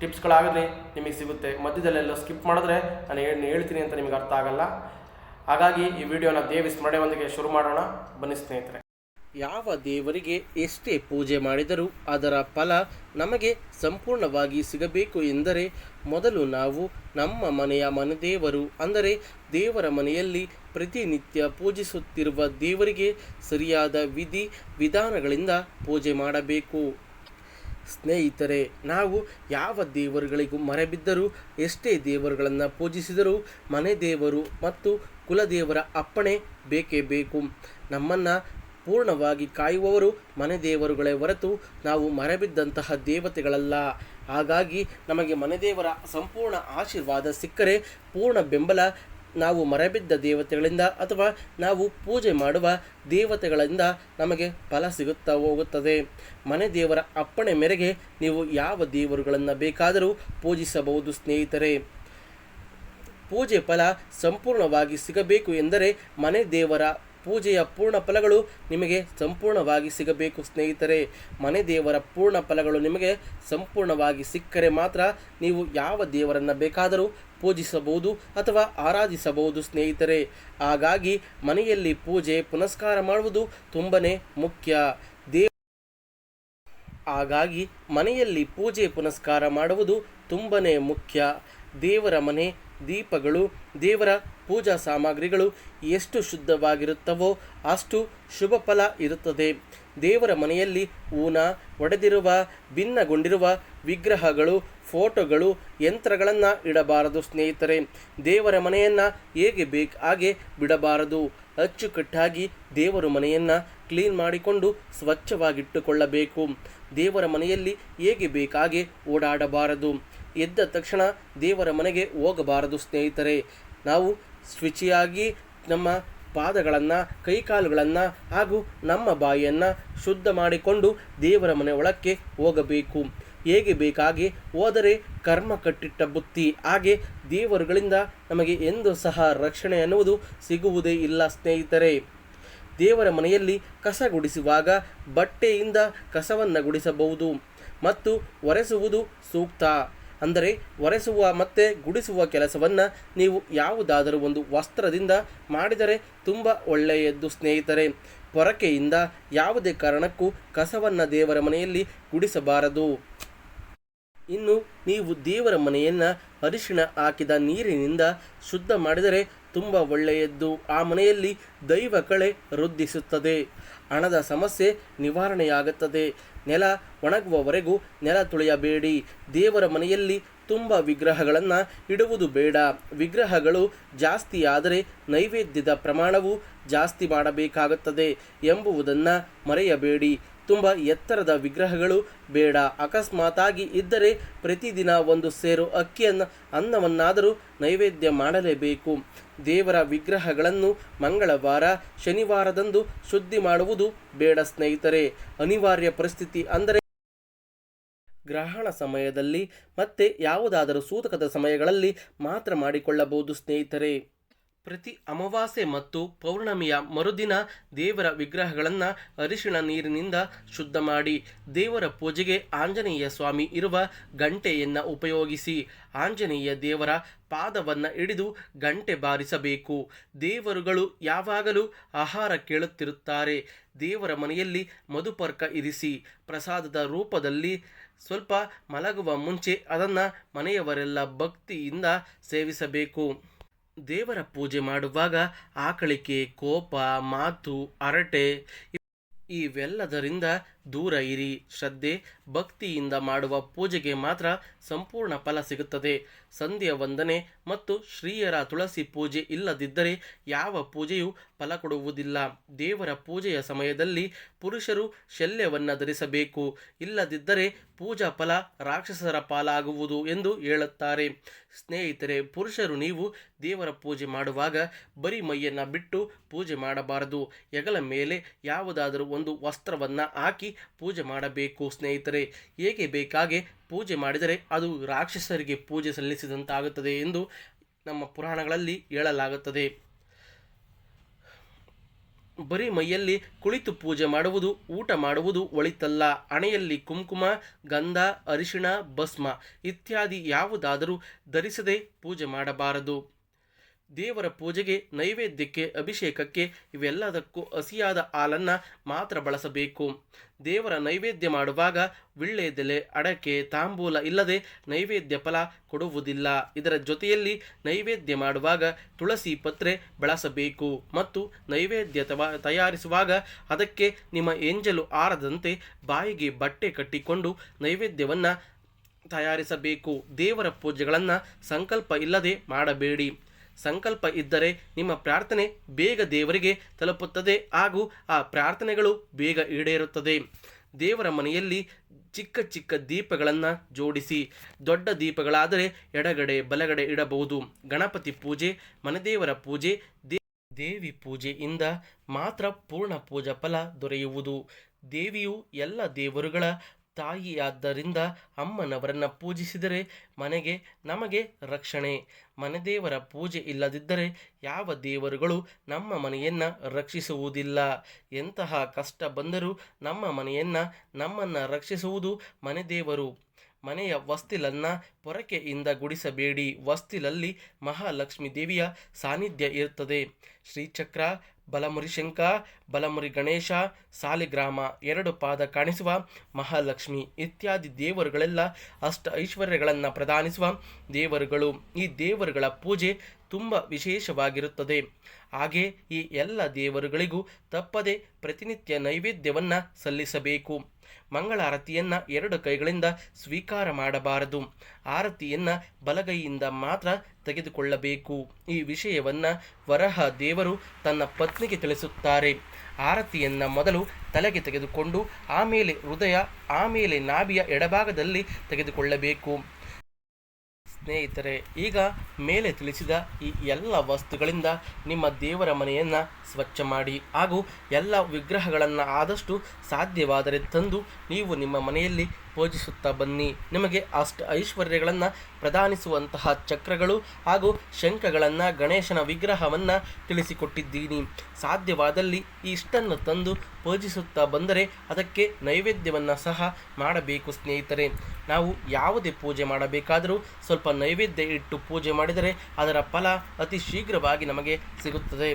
ಟಿಪ್ಸ್ಗಳಾಗಲಿ ನಿಮಗೆ ಸಿಗುತ್ತೆ. ಮಧ್ಯದಲ್ಲೆಲ್ಲ ಸ್ಕಿಪ್ ಮಾಡಿದ್ರೆ ನಾನು ಏನು ಹೇಳ್ತೀನಿ ಅಂತ ನಿಮಗೆ ಅರ್ಥ ಆಗಲ್ಲ. ಹಾಗಾಗಿ ಈ ವಿಡಿಯೋನ ದೇವಿ ಸ್ಮರಣೆಯೊಂದಿಗೆ ಶುರು ಮಾಡೋಣ. ಬನ್ನಿ ಸ್ನೇಹಿತರೆ. ಯಾವ ದೇವರಿಗೆ ಎಷ್ಟೇ ಪೂಜೆ ಮಾಡಿದರೂ ಅದರ ಫಲ ನಮಗೆ ಸಂಪೂರ್ಣವಾಗಿ ಸಿಗಬೇಕು ಎಂದರೆ ಮೊದಲು ನಾವು ನಮ್ಮ ಮನೆಯ ಮನದೇವರು, ಅಂದರೆ ದೇವರ ಮನೆಯಲ್ಲಿ ಪ್ರತಿನಿತ್ಯ ಪೂಜಿಸುತ್ತಿರುವ ದೇವರಿಗೆ ಸರಿಯಾದ ವಿಧಿ, ವಿಧಾನಗಳಿಂದ ಪೂಜೆ ಮಾಡಬೇಕು. ಸ್ನೇಹಿತರೆ, ನಾವು ಯಾವ ದೇವರುಗಳಿಗೂ ಮರೆಬಿದ್ದರೂ, ಎಷ್ಟೇ ದೇವರುಗಳನ್ನು ಪೂಜಿಸಿದರೂ, ಮನೆ ದೇವರು ಮತ್ತು ಕುಲದೇವರ ಅಪ್ಪಣೆ ಬೇಕೇ ಬೇಕು. ನಮ್ಮನ್ನು ಪೂರ್ಣವಾಗಿ ಕಾಯುವವರು ಮನೆ ದೇವರುಗಳೇ ಹೊರತು ನಾವು ಮರೆಬಿದ್ದಂತಹ ದೇವತೆಗಳಲ್ಲ. ಹಾಗಾಗಿ ನಮಗೆ ಮನೆದೇವರ ಸಂಪೂರ್ಣ ಆಶೀರ್ವಾದ ಸಿಕ್ಕರೆ, ಪೂರ್ಣ ಬೆಂಬಲ ನಾವು ಮರೆಬಿದ್ದ ದೇವತೆಗಳಿಂದ ಅಥವಾ ನಾವು ಪೂಜೆ ಮಾಡುವ ದೇವತೆಗಳಿಂದ ನಮಗೆ ಫಲ ಸಿಗುತ್ತಾ ಹೋಗುತ್ತದೆ. ಮನೆ ದೇವರ ಅಪ್ಪಣೆ ಮೇರೆಗೆ ನೀವು ಯಾವ ದೇವರುಗಳನ್ನು ಬೇಕಾದರೂ ಪೂಜಿಸಬಹುದು ಸ್ನೇಹಿತರೆ. ಪೂಜೆ ಫಲ ಸಂಪೂರ್ಣವಾಗಿ ಸಿಗಬೇಕು ಎಂದರೆ ಮನೆ ದೇವರ ಪೂಜೆಯ ಪೂರ್ಣ ಫಲಗಳು ನಿಮಗೆ ಸಂಪೂರ್ಣವಾಗಿ ಸಿಗಬೇಕು, ಸ್ನೇಹಿತರೆ. ಮನೆ ದೇವರ ಪೂರ್ಣ ಫಲಗಳು ನಿಮಗೆ ಸಂಪೂರ್ಣವಾಗಿ ಸಿಕ್ಕರೆ ಮಾತ್ರ ನೀವು ಯಾವ ದೇವರನ್ನು ಬೇಕಾದರೂ ಪೂಜಿಸಬಹುದು ಅಥವಾ ಆರಾಧಿಸಬಹುದು, ಸ್ನೇಹಿತರೆ. ಹಾಗಾಗಿ ಮನೆಯಲ್ಲಿ ಪೂಜೆ, ಪುನಸ್ಕಾರ ಮಾಡುವುದು ತುಂಬನೇ ಮುಖ್ಯ. ದೇವ ಹಾಗಾಗಿ ಮನೆಯಲ್ಲಿ ಪೂಜೆ, ಪುನಸ್ಕಾರ ಮಾಡುವುದು ತುಂಬನೇ ಮುಖ್ಯ. ದೇವರ ಮನೆ, ದೀಪಗಳು, ದೇವರ ಪೂಜಾ ಸಾಮಗ್ರಿಗಳು ಎಷ್ಟು ಶುದ್ಧವಾಗಿರುತ್ತವೋ ಅಷ್ಟು ಶುಭ ಫಲ ಇರುತ್ತದೆ. ದೇವರ ಮನೆಯಲ್ಲಿ ಊನ, ಒಡೆದಿರುವ, ಭಿನ್ನಗೊಂಡಿರುವ ವಿಗ್ರಹಗಳು, ಫೋಟೋಗಳು, ಯಂತ್ರಗಳನ್ನು ಇಡಬಾರದು ಸ್ನೇಹಿತರೆ. ದೇವರ ಮನೆಯನ್ನು ಹೇಗೆ ಬೇಕು ಹಾಗೆ ಬಿಡಬಾರದು. ಅಚ್ಚುಕಟ್ಟಾಗಿ ದೇವರ ಮನೆಯನ್ನು ಕ್ಲೀನ್ ಮಾಡಿಕೊಂಡು ಸ್ವಚ್ಛವಾಗಿಟ್ಟುಕೊಳ್ಳಬೇಕು. ದೇವರ ಮನೆಯಲ್ಲಿ ಹೇಗೆ ಬೇಕಾಗೆ ಓಡಾಡಬಾರದು. ಎದ್ದ ತಕ್ಷಣ ದೇವರ ಮನೆಗೆ ಹೋಗಬಾರದು ಸ್ನೇಹಿತರೆ. ನಾವು ಶುಚಿಯಾಗಿ ನಮ್ಮ ಪಾದಗಳನ್ನು, ಕೈಕಾಲುಗಳನ್ನು ಹಾಗೂ ನಮ್ಮ ಬಾಯಿಯನ್ನು ಶುದ್ಧ ಮಾಡಿಕೊಂಡು ದೇವರ ಮನೆ ಒಳಕ್ಕೆ ಹೋಗಬೇಕು. ಹೇಗೆ ಬೇಕಾಗಿ ಹೋದರೆ ಕರ್ಮ ಕಟ್ಟಿಟ್ಟ ಬುತ್ತಿ. ಹಾಗೆ ದೇವರುಗಳಿಂದ ನಮಗೆ ಎಂದು ಸಹ ರಕ್ಷಣೆ ಅನ್ನುವುದು ಸಿಗುವುದೇ ಇಲ್ಲ ಸ್ನೇಹಿತರೆ. ದೇವರ ಮನೆಯಲ್ಲಿ ಕಸ ಗುಡಿಸುವಾಗ ಬಟ್ಟೆಯಿಂದ ಕಸವನ್ನು ಗುಡಿಸಬಹುದು. ಮತ್ತು ಒರೆಸುವುದು ಸೂಕ್ತ. ಅಂದರೆ ಒರೆಸುವ ಮತ್ತು ಗುಡಿಸುವ ಕೆಲಸವನ್ನು ನೀವು ಯಾವುದಾದರೂ ಒಂದು ವಸ್ತ್ರದಿಂದ ಮಾಡಿದರೆ ತುಂಬ ಒಳ್ಳೆಯದ್ದು ಸ್ನೇಹಿತರೆ. ಪೊರಕೆಯಿಂದ ಯಾವುದೇ ಕಾರಣಕ್ಕೂ ಕಸವನ್ನು ದೇವರ ಮನೆಯಲ್ಲಿ ಗುಡಿಸಬಾರದು. ಇನ್ನು ನೀವು ದೇವರ ಮನೆಯನ್ನು ಅರಿಶಿಣ ಹಾಕಿದ ನೀರಿನಿಂದ ಶುದ್ಧ ಮಾಡಿದರೆ ತುಂಬ ಒಳ್ಳೆಯದ್ದು. ಆ ಮನೆಯಲ್ಲಿ ದೈವ ಕಳೆ ವೃದ್ಧಿಸುತ್ತದೆ. ಹಣದ ಸಮಸ್ಯೆ ನಿವಾರಣೆಯಾಗುತ್ತದೆ. ನೆಲ ಒಣಗುವವರೆಗೂ ನೆಲ ತುಳಿಯಬೇಡಿ. ದೇವರ ಮನೆಯಲ್ಲಿ ತುಂಬ ವಿಗ್ರಹಗಳನ್ನು ಇಡುವುದು ಬೇಡ. ವಿಗ್ರಹಗಳು ಜಾಸ್ತಿ ಆದರೆ ನೈವೇದ್ಯದ ಪ್ರಮಾಣವು ಜಾಸ್ತಿ ಮಾಡಬೇಕಾಗುತ್ತದೆ ಎಂಬುವುದನ್ನು ಮರೆಯಬೇಡಿ. ತುಂಬ ಎತ್ತರದ ವಿಗ್ರಹಗಳು ಬೇಡ. ಅಕಸ್ಮಾತಾಗಿ ಇದ್ದರೆ ಪ್ರತಿದಿನ ಒಂದು ಸೇರು ಅಕ್ಕಿಯನ್ನು, ಅನ್ನವನ್ನಾದರೂ ನೈವೇದ್ಯ ಮಾಡಲೇಬೇಕು. ದೇವರ ವಿಗ್ರಹಗಳನ್ನು ಮಂಗಳವಾರ, ಶನಿವಾರದಂದು ಶುದ್ಧಿ ಮಾಡುವುದು ಬೇಡ ಸ್ನೇಹಿತರೆ. ಅನಿವಾರ್ಯ ಪರಿಸ್ಥಿತಿ ಅಂದರೆ ಗ್ರಹಣ ಸಮಯದಲ್ಲಿ ಮತ್ತೆ ಯಾವುದಾದರೂ ಸೂತಕದ ಸಮಯಗಳಲ್ಲಿ ಮಾತ್ರ ಮಾಡಿಕೊಳ್ಳಬಹುದು ಸ್ನೇಹಿತರೆ. ಪ್ರತಿ ಅಮಾವಾಸ್ಯೆ ಮತ್ತು ಪೌರ್ಣಮಿಯ ಮರುದಿನ ದೇವರ ವಿಗ್ರಹಗಳನ್ನು ಅರಿಶಿಣ ನೀರಿನಿಂದ ಶುದ್ಧ ಮಾಡಿ ದೇವರ ಪೂಜೆಗೆ ಆಂಜನೇಯ ಸ್ವಾಮಿ ಇರುವ ಗಂಟೆಯನ್ನು ಉಪಯೋಗಿಸಿ ಆಂಜನೇಯ ದೇವರ ಪಾದವನ್ನು ಹಿಡಿದು ಗಂಟೆ ಬಾರಿಸಬೇಕು. ದೇವರುಗಳು ಯಾವಾಗಲೂ ಆಹಾರ ಕೇಳುತ್ತಿರುತ್ತಾರೆ. ದೇವರ ಮನೆಯಲ್ಲಿ ಮಧುಪರ್ಕ ಇರಿಸಿ ಪ್ರಸಾದದ ರೂಪದಲ್ಲಿ ಸ್ವಲ್ಪ ಮಲಗುವ ಮುಂಚೆ ಅದನ್ನು ಮನೆಯವರೆಲ್ಲ ಭಕ್ತಿಯಿಂದ ಸೇವಿಸಬೇಕು. ದೇವರ ಪೂಜೆ ಮಾಡುವಾಗ ಆಕಳಿಕೆ ಕೋಪ ಮಾತು ಹರಟೆ ಇವೆಲ್ಲದರಿಂದ ದೂರ ಇರಿ. ಶ್ರದ್ಧೆ ಭಕ್ತಿಯಿಂದ ಮಾಡುವ ಪೂಜೆಗೆ ಮಾತ್ರ ಸಂಪೂರ್ಣ ಫಲ ಸಿಗುತ್ತದೆ. ಸಂಧ್ಯ ವಂದನೆ ಮತ್ತು ಶ್ರೀಯರ ತುಳಸಿ ಪೂಜೆ ಇಲ್ಲದಿದ್ದರೆ ಯಾವ ಪೂಜೆಯೂ ಫಲ ಕೊಡುವುದಿಲ್ಲ. ದೇವರ ಪೂಜೆಯ ಸಮಯದಲ್ಲಿ ಪುರುಷರು ಶಲ್ಯವನ್ನು ಧರಿಸಬೇಕು ಇಲ್ಲದಿದ್ದರೆ ಪೂಜಾ ಫಲ ರಾಕ್ಷಸರ ಪಾಲಾಗುವುದು ಎಂದು ಹೇಳುತ್ತಾರೆ. ಸ್ನೇಹಿತರೆ, ಪುರುಷರು ನೀವು ದೇವರ ಪೂಜೆ ಮಾಡುವಾಗ ಬರೀ ಮೈಯನ್ನು ಬಿಟ್ಟು ಪೂಜೆ ಮಾಡಬಾರದು. ಹೆಗಲ ಮೇಲೆ ಯಾವುದಾದರೂ ಒಂದು ವಸ್ತ್ರವನ್ನು ಹಾಕಿ ಪೂಜೆ ಮಾಡಬೇಕು. ಸ್ನೇಹಿತರೆ ಹೇಗೆ ಬೇಕಾಗೆ ಪೂಜೆ ಮಾಡಿದರೆ ಅದು ರಾಕ್ಷಸರಿಗೆ ಪೂಜೆ ಸಲ್ಲಿಸಿದಂತಾಗುತ್ತದೆ ಎಂದು ನಮ್ಮ ಪುರಾಣಗಳಲ್ಲಿ ಹೇಳಲಾಗುತ್ತದೆ. ಬರೀ ಮೈಯಲ್ಲಿ ಕುಳಿತು ಪೂಜೆ ಮಾಡುವುದು, ಊಟ ಮಾಡುವುದು ಒಳಿತಲ್ಲ. ಹಣೆಯಲ್ಲಿ ಕುಂಕುಮ, ಗಂಧ, ಅರಿಶಿಣ, ಭಸ್ಮ ಇತ್ಯಾದಿ ಯಾವುದಾದರೂ ಧರಿಸದೆ ಪೂಜೆ ಮಾಡಬಾರದು. ದೇವರ ಪೂಜೆಗೆ, ನೈವೇದ್ಯಕ್ಕೆ, ಅಭಿಷೇಕಕ್ಕೆ ಇವೆಲ್ಲದಕ್ಕೂ ಹಸಿಯಾದ ಹಾಲನ್ನು ಮಾತ್ರ ಬಳಸಬೇಕು. ದೇವರ ನೈವೇದ್ಯ ಮಾಡುವಾಗ ವಿಳ್ಳೆದೆಲೆ ಅಡಕೆ, ತಾಂಬೂಲ ಇಲ್ಲದೆ ನೈವೇದ್ಯ ಫಲ ಕೊಡುವುದಿಲ್ಲ. ಇದರ ಜೊತೆಯಲ್ಲಿ ನೈವೇದ್ಯ ಮಾಡುವಾಗ ತುಳಸಿ ಪತ್ರೆ ಬಳಸಬೇಕು ಮತ್ತು ನೈವೇದ್ಯ ತಯಾರಿಸುವಾಗ ಅದಕ್ಕೆ ನಿಮ್ಮ ಎಂಜಲು ಆರದಂತೆ ಬಾಯಿಗೆ ಬಟ್ಟೆ ಕಟ್ಟಿಕೊಂಡು ನೈವೇದ್ಯವನ್ನು ತಯಾರಿಸಬೇಕು. ದೇವರ ಪೂಜೆಗಳನ್ನು ಸಂಕಲ್ಪ ಇಲ್ಲದೆ ಮಾಡಬೇಡಿ. ಸಂಕಲ್ಪ ಇದ್ದರೆ ನಿಮ್ಮ ಪ್ರಾರ್ಥನೆ ಬೇಗ ದೇವರಿಗೆ ತಲುಪುತ್ತದೆ ಹಾಗೂ ಆ ಪ್ರಾರ್ಥನೆಗಳು ಬೇಗ ಈಡೇರುತ್ತದೆ. ದೇವರ ಮನೆಯಲ್ಲಿ ಚಿಕ್ಕ ಚಿಕ್ಕ ದೀಪಗಳನ್ನು ಜೋಡಿಸಿ, ದೊಡ್ಡ ದೀಪಗಳಾದರೆ ಎಡಗಡೆ ಬಲಗಡೆ ಇಡಬಹುದು. ಗಣಪತಿ ಪೂಜೆ, ಮನೆದೇವರ ಪೂಜೆ ದೇವಿ ಪೂಜೆಯಿಂದ ಮಾತ್ರ ಪೂರ್ಣ ಪೂಜಾ ಫಲ ದೊರೆಯುವುದು. ದೇವಿಯು ಎಲ್ಲ ದೇವರುಗಳ ತಾಯಿಯಾದ್ದರಿಂದ ಅಮ್ಮನವರನ್ನು ಪೂಜಿಸಿದರೆ ಮನೆಗೆ ನಮಗೆ ರಕ್ಷಣೆ. ಮನೆದೇವರ ಪೂಜೆ ಇಲ್ಲದಿದ್ದರೆ ಯಾವ ದೇವರುಗಳು ನಮ್ಮ ಮನೆಯನ್ನು ರಕ್ಷಿಸುವುದಿಲ್ಲ. ಎಂತಹ ಕಷ್ಟ ಬಂದರೂ ನಮ್ಮ ಮನೆಯನ್ನು ನಮ್ಮನ್ನು ರಕ್ಷಿಸುವುದು ಮನೆದೇವರು ಮನೆಯ ವಸ್ತಿಲನ್ನು ಪೊರಕೆಯಿಂದ ಗುಡಿಸಬೇಡಿ. ವಸ್ತಿಲಲ್ಲಿ ಮಹಾಲಕ್ಷ್ಮೀ ದೇವಿಯ ಸಾನ್ನಿಧ್ಯ ಇರುತ್ತದೆ. ಶ್ರೀಚಕ್ರ ಬಲಮುರಿ ಶಂಕ ಬಲಮುರಿ ಗಣೇಶ, ಸಾಲಿಗ್ರಾಮ ಎರಡು ಪಾದ ಕಾಣಿಸುವ ಮಹಾಲಕ್ಷ್ಮಿ ಇತ್ಯಾದಿ ದೇವರುಗಳೆಲ್ಲ ಅಷ್ಟ ಐಶ್ವರ್ಯಗಳನ್ನು ಪ್ರದಾನಿಸುವ ದೇವರುಗಳು. ಈ ದೇವರುಗಳ ಪೂಜೆ ತುಂಬ ವಿಶೇಷವಾಗಿರುತ್ತದೆ. ಹಾಗೆ ಈ ಎಲ್ಲ ದೇವರುಗಳಿಗೂ ತಪ್ಪದೆ ಪ್ರತಿನಿತ್ಯ ನೈವೇದ್ಯವನ್ನು ಸಲ್ಲಿಸಬೇಕು. ಮಂಗಳಾರತಿಯನ್ನು ಎರಡು ಕೈಗಳಿಂದ ಸ್ವೀಕಾರ ಮಾಡಬಾರದು. ಆರತಿಯನ್ನ ಬಲಗೈಯಿಂದ ಮಾತ್ರ ತೆಗೆದುಕೊಳ್ಳಬೇಕು. ಈ ವಿಷಯವನ್ನು ವರಹ ದೇವರು ತನ್ನ ಪತ್ನಿಗೆ ತಿಳಿಸುತ್ತಾರೆ. ಆರತಿಯನ್ನು ಮೊದಲು ತಲೆಗೆ ತೆಗೆದುಕೊಂಡು ಆಮೇಲೆ ಹೃದಯ, ಆಮೇಲೆ ನಾಭಿಯ ಎಡಭಾಗದಲ್ಲಿ ತೆಗೆದುಕೊಳ್ಳಬೇಕು. ಸ್ನೇಹಿತರೆ, ಈಗ ಮೇಲೆ ತಿಳಿಸಿದ ಈ ಎಲ್ಲ ವಸ್ತುಗಳಿಂದ ನಿಮ್ಮ ದೇವರ ಮನೆಯನ್ನು ಸ್ವಚ್ಛ ಮಾಡಿ ಹಾಗೂ ಎಲ್ಲ ವಿಗ್ರಹಗಳನ್ನು ಆದಷ್ಟು ಸಾಧ್ಯವಾದರೆ ತಂದು ನೀವು ನಿಮ್ಮ ಮನೆಯಲ್ಲಿ ಪೂಜಿಸುತ್ತಾ ಬನ್ನಿ. ನಿಮಗೆ ಅಷ್ಟ ಐಶ್ವರ್ಯಗಳನ್ನು ಪ್ರದಾನಿಸುವಂತಹ ಚಕ್ರಗಳು ಹಾಗೂ ಶಂಖಗಳನ್ನು ಗಣೇಶನ ವಿಗ್ರಹವನ್ನು ತಿಳಿಸಿಕೊಟ್ಟಿದ್ದೀನಿ. ಸಾಧ್ಯವಾದಲ್ಲಿ ಈ ಇಷ್ಟನ್ನು ತಂದು ಪೂಜಿಸುತ್ತಾ ಬಂದರೆ ಅದಕ್ಕೆ ನೈವೇದ್ಯವನ್ನು ಸಹ ಮಾಡಬೇಕು ಸ್ನೇಹಿತರೆ. ನಾವು ಯಾವುದೇ ಪೂಜೆ ಮಾಡಬೇಕಾದರೂ ಸ್ವಲ್ಪ ನೈವೇದ್ಯ ಇಟ್ಟು ಪೂಜೆ ಮಾಡಿದರೆ ಅದರ ಫಲ ಅತಿ ಶೀಘ್ರವಾಗಿ ನಮಗೆ ಸಿಗುತ್ತದೆ.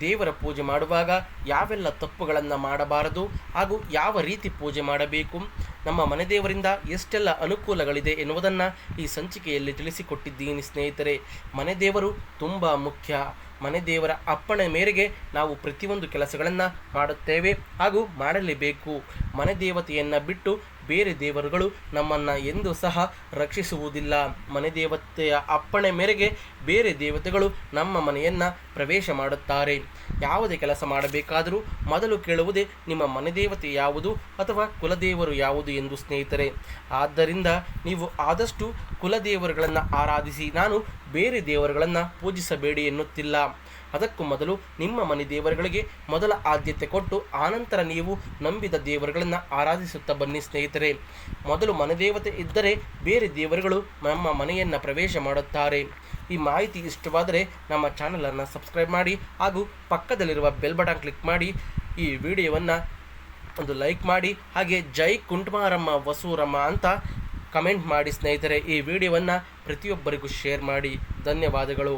ದೇವರ ಪೂಜೆ ಮಾಡುವಾಗ ಯಾವೆಲ್ಲ ತಪ್ಪುಗಳನ್ನು ಮಾಡಬಾರದು ಹಾಗೂ ಯಾವ ರೀತಿ ಪೂಜೆ ಮಾಡಬೇಕು? ನಮ್ಮ ಮನೆದೇವರಿಂದ ಎಷ್ಟೆಲ್ಲ ಅನುಕೂಲಗಳಿದೆ ಎನ್ನುವುದನ್ನು ಈ ಸಂಚಿಕೆಯಲ್ಲಿ ತಿಳಿಸಿಕೊಟ್ಟಿದ್ದೀನಿ ಸ್ನೇಹಿತರೆ. ಮನೆದೇವರು ತುಂಬ ಮುಖ್ಯ. ಮನೆದೇವರ ಅಪ್ಪಣೆ ಮೇರೆಗೆ ನಾವು ಪ್ರತಿಯೊಂದು ಕೆಲಸಗಳನ್ನು ಮಾಡುತ್ತೇವೆ ಹಾಗೂ ಮಾಡಲೇಬೇಕು. ಮನೆ ದೇವತೆಯನ್ನು ಬಿಟ್ಟು ಬೇರೆ ದೇವರುಗಳು ನಮ್ಮನ್ನು ಎಂದು ಸಹ ರಕ್ಷಿಸುವುದಿಲ್ಲ. ಮನೆ ದೇವತೆಯ ಅಪ್ಪಣೆ ಮೇರೆಗೆ ಬೇರೆ ದೇವತೆಗಳು ನಮ್ಮ ಮನೆಯನ್ನು ಪ್ರವೇಶ ಮಾಡುತ್ತಾರೆ. ಯಾವುದೇ ಕೆಲಸ ಮಾಡಬೇಕಾದರೂ ಮೊದಲು ಕೇಳುವುದೇ ನಿಮ್ಮ ಮನೆ ದೇವತೆ ಯಾವುದು ಅಥವಾ ಕುಲದೇವರು ಯಾವುದು ಎಂದು ಸ್ನೇಹಿತರೆ. ಆದ್ದರಿಂದ ನೀವು ಆದಷ್ಟು ಕುಲದೇವರುಗಳನ್ನು ಆರಾಧಿಸಿ ನಾನು ಬೇರೆ ದೇವರುಗಳನ್ನು ಪೂಜಿಸಬೇಡಿ ಎನ್ನುತ್ತಿಲ್ಲ. ಅದಕ್ಕೂ ಮೊದಲು ನಿಮ್ಮ ಮನೆ ದೇವರುಗಳಿಗೆ ಮೊದಲ ಆದ್ಯತೆ ಕೊಟ್ಟು ಆನಂತರ ನೀವು ನಂಬಿದ ದೇವರುಗಳನ್ನು ಆರಾಧಿಸುತ್ತಾ ಬನ್ನಿ ಸ್ನೇಹಿತರೆ. ಮೊದಲು ಮನೆ ದೇವತೆ ಇದ್ದರೆ ಬೇರೆ ದೇವರುಗಳು ನಮ್ಮ ಮನೆಯನ್ನು ಪ್ರವೇಶ ಮಾಡುತ್ತಾರೆ. ಈ ಮಾಹಿತಿ ಇಷ್ಟವಾದರೆ ನಮ್ಮ ಚಾನಲನ್ನು ಸಬ್ಸ್ಕ್ರೈಬ್ ಮಾಡಿ ಹಾಗೂ ಪಕ್ಕದಲ್ಲಿರುವ ಬೆಲ್ ಬಟನ್ ಕ್ಲಿಕ್ ಮಾಡಿ ಈ ವಿಡಿಯೋವನ್ನು ಒಂದು ಲೈಕ್ ಮಾಡಿ. ಹಾಗೆ ಜೈ ಕುಂಟುಮಾರಮ್ಮ, ವಸೂರಮ್ಮ ಅಂತ ಕಮೆಂಟ್ ಮಾಡಿ ಸ್ನೇಹಿತರೆ ಈ ವಿಡಿಯೋವನ್ನು ಪ್ರತಿಯೊಬ್ಬರಿಗೂ ಶೇರ್ ಮಾಡಿ ಧನ್ಯವಾದಗಳು